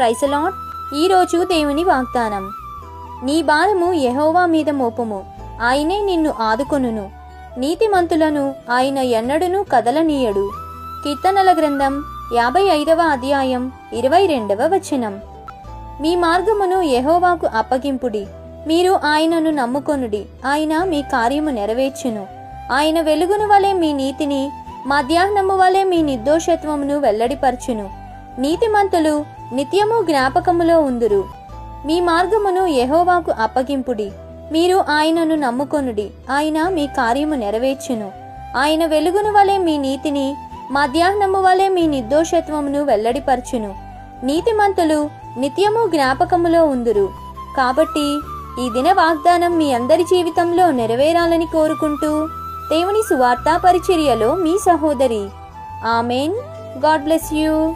ప్రైసలాట్ ఈరోజు దేవుని వాగ్దానం. నీ భారము యహోవా మీద మోపము. ఆయనే నిన్ను ఆదుకొనును. నీతిమంతులను ఆయన ఎన్నడును కదలనీయడు. కీర్తనల గ్రంథం యాభై ఐదవ అధ్యాయం ఇరవై రెండవ వచనం. మీ మార్గమును యహోవాకు అప్పగింపుడి. మీరు ఆయనను నమ్ముకొనుడి. ఆయన మీ కార్యము నెరవేర్చును. ఆయన వెలుగును వలె మీ నీతిని మధ్యాహ్నము వలె మీ నిర్దోషత్వమును వెల్లడిపరచును. నీతిమంతులు నిత్యము జ్ఞాపకములో ఉందురు. మీ మార్గమును యహోవాకు అప్పగింపుడి. మీరు ఆయనను నమ్ముకొనుడి. ఆయన మీ కార్యము నెరవేర్చును. ఆయన వెలుగును వలె మీ నీతిని మధ్యాహ్నము వలె మీ నిర్దోషత్వమును వెల్లడిపరచును. నీతిమంతులు నిత్యము జ్ఞాపకములో ఉందురు. కాబట్టి ఈ దిన వాగ్దానం మీ అందరి జీవితంలో నెరవేరాలని కోరుకుంటూ దేవుని సువార్తా పరిచర్యలో మీ సహోదరి. ఆమెన్. God bless you.